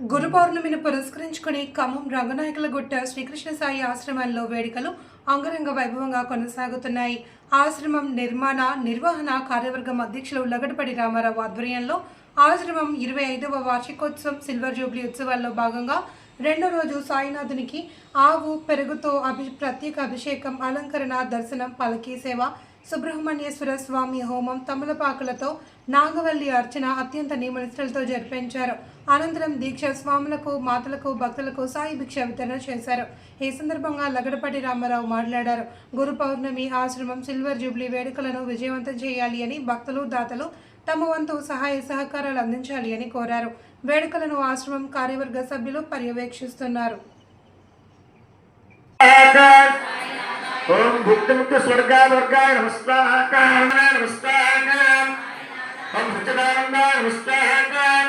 గురు పౌర్ణమిని పురస్కరించుకుని ఖమ్మం రంగనాయకులగుట్ట శ్రీకృష్ణ సాయి ఆశ్రమంలో వేడుకలు అంగరంగ వైభవంగా కొనసాగుతున్నాయి. ఆశ్రమం నిర్మాణ నిర్వహణ కార్యవర్గం అధ్యక్షులు లగడపడి రామారావు ఆధ్వర్యంలో ఆశ్రమం ఇరవై ఐదవ వార్షికోత్సవం సిల్వర్ జూబ్లీ ఉత్సవాల్లో భాగంగా రెండో రోజు సాయినాథునికి ఆవు పెరుగుతో అభి ప్రత్యేక అభిషేకం అలంకరణ దర్శనం పలకీ సేవ సుబ్రహ్మణ్యేశ్వర స్వామి హోమం తమలపాకులతో నాగవల్లి అర్చన అత్యంత నిమనిష్టలతో జరిపించారు. అనంతరం దీక్ష స్వాములకు మాతలకు భక్తులకు సాయి భిక్ష వితరణ చేశారు. ఈ సందర్భంగా లగడపాటి రామారావు మాట్లాడారు. గురు పౌర్ణమి ఆశ్రమం సిల్వర్ జూబ్లీ వేడుకలను విజయవంతం చేయాలి అని భక్తులు దాతలు తమ వంతు సహాయ సహకారాలు అందించాలి అని కోరారు. వేడుకలను ఆశ్రమం కార్యవర్గ సభ్యులు పర్యవేక్షిస్తున్నారు. ఓం భుక్తిముక్తి స్వర్గావర్గాయ నమస్కారాయ నమస్కారాయ ఓం సచ్చిదానందాయ నమస్కారాయ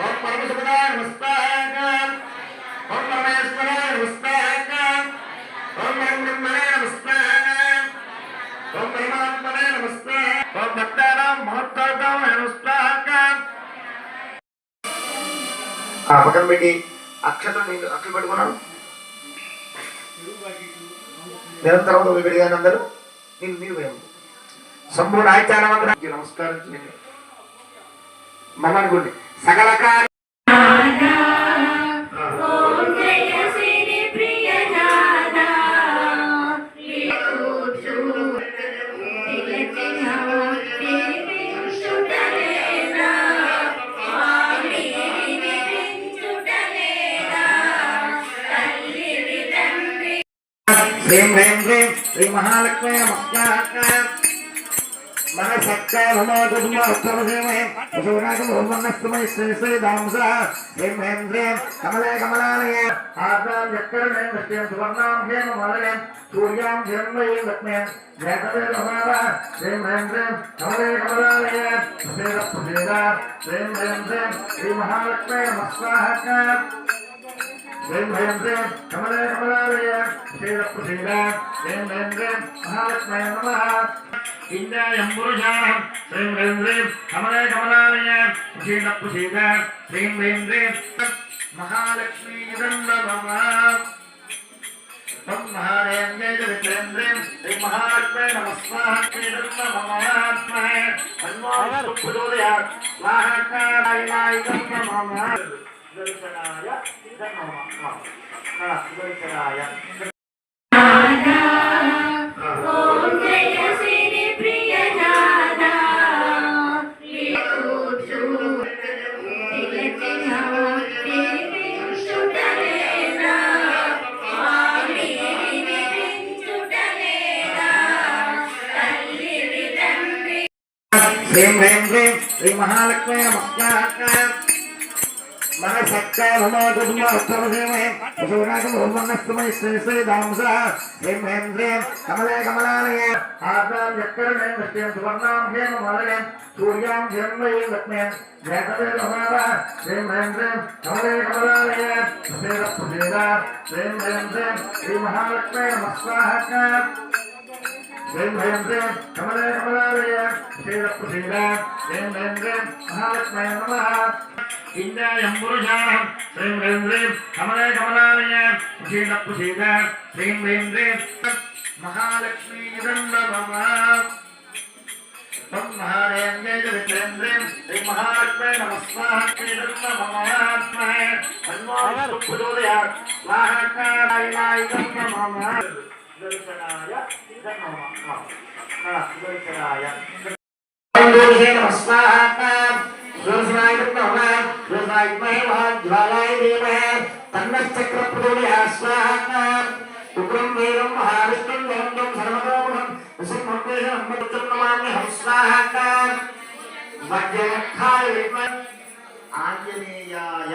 ఓం పరమశుభదాయ నమస్కారాయ ఓం పరమేశ్వరాయ నమస్కారాయ ఓం బ్రహ్మణే నమస్కారాయ ఓం పరమాత్మనే నమస్కారాయ ఓం భక్తానాం మహత్తాయ నమస్కారాయ ఆ పక్కన పెట్టి అక్షతం అక్షలు పెట్టుకున్నాను. నిరంతరం నువ్వు విడిగాను అందరూ. నేను మీరు భయం సంపూర్ణ ఆచారవంతుడు నమస్కారం. చేయండి అనుకోండి. సకల కార్య శ్రీం హ్రీం హ్రీం శ్రీ మహాలక్ష్మి నమస్కారం మన సత్కారమాగమస్తమసేమహే శ్రీ శ్రీ దాంస. శ్రీం హ్రీం హ్రీం కమలే కమలాలయ సువర్ణాం హేమ మాలయం సూర్యాం హిరణ్మయీం శ్రీం హ్రీం హ్రీం కమలే కమలాలయ ప్రసేద ప్రసేద శ్రీం హ్రీం హ్రీం శ్రీ మహాలక్ష్మి నమస్కారం శ్రీం హ్రీం హ్రీం కమలే కమలాలయ శ్రీర శ్రీం హ్రీం హ్రీం మహాలక్ష్మయ నమః. ఇంద్రాయం పురుషాం శ్రీం హ్రీం హ్రీం కమలే కమలాలయ ప్రసీద శ్రీం హ్రీం హ్రీం మహాలక్ష్మీ నమః. తం మహాలయం జయ మహాలక్ష్మీ దర్శనాయ నమః దర్శనాయ ఓం జయ శ్రీ ప్రియ నాదా మన సత్కారమాగమస్తమసేమహే వసూనాగమోమన్నస్తమై శ్రీ శ్రీ దాంస హ్రీం హ్రీం కమలే కమలాలయ ఆర్దాం చక్కరమే నృత్యం సువర్ణాం హేమ మాలయం సూర్యాం హిరణ్మయీం లక్ష్మ్యం జగదే రమావ శ్రీం హ్రీం కమలే కమలాలయ శ్రీం శ్రీ శ్రీం హ్రీం హ్రీం కమలే కమలాలయ శ్రీర ప్రసీద శ్రీం హ్రీం మహాలక్ష్మయ నమః ఇంద్రాయం పురుషాం శ్రీం హ్రీం హ్రీం కమలే కమలాలయ ప్రసీద ప్రసీద శ్రీం హ్రీం హ్రీం మహాలక్ష్మీ నమః మహాలక్ష్మీ నమస్కారం దర్శనాయ దర్శనాయ జ్యోతిషే నమస్కారం ఉగ్రం వీరం మహావిష్ణుం సర్వతోముఖం మధ్యమఖాయ ఆంజనేయాయ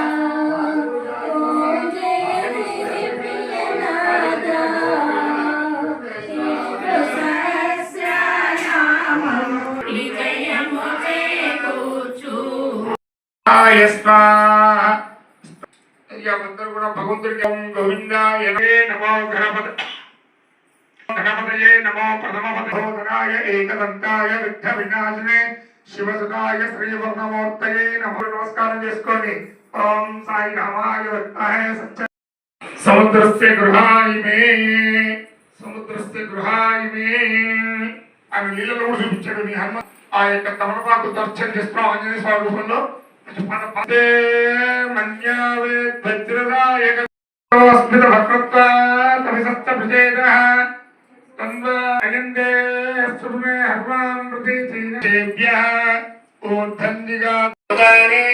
శివాయ స్వాహ అందరూ కూడా భగవంతుడికి ఓం గోవిందాయ నమో గణపతి గణపతయే నమో ప్రథమపదోదరాయ ఏకదంతాయ విఘ్న వినాశనే శివసుదాయ శ్రీవర్ణమూర్తయే నమో నమస్కారం చేసుకోండి. ఓం సాయి రామాయ విద్మహే సత్య సముద్రస్య గృహాయి మే. సముద్రస్య గృహాయ మే. ఆయన నీళ్ళలో చూపించాడు మీ హనుమ ఆ యొక్క తమలపాకు దర్శనం చేస్తున్నాం ఆంజనేయ స్వామి రూపంలో वज्रदायकस्मित भक्त्वा तविसप्त भुजेनः तन्वागन्दे सुमे हर्वां प्रति चीनदेभ्यः ऊर्ध्वन्दिगाने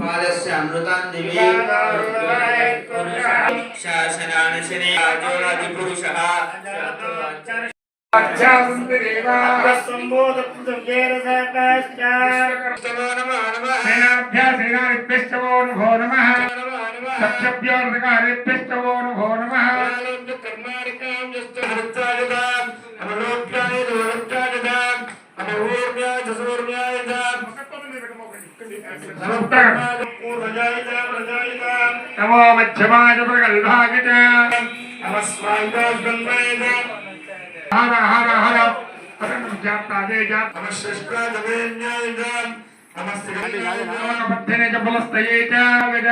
पादस्य अमृतान् दिवे शासनानशने राजोरादिपुरुषः सम्बोधकृतं वेरसाकाश्च శని రాజోరధి పురుషః సేనాభ్యాసేనాభ్యశ్చవో నమో నమః సత్యభ్యోర్ధకారేభ్యశ్చవో నమో నమః నమో మధ్యమాయ ప్రగల్భాగ హర హర హర పరం జాతాదే జాత నమస్తే గజ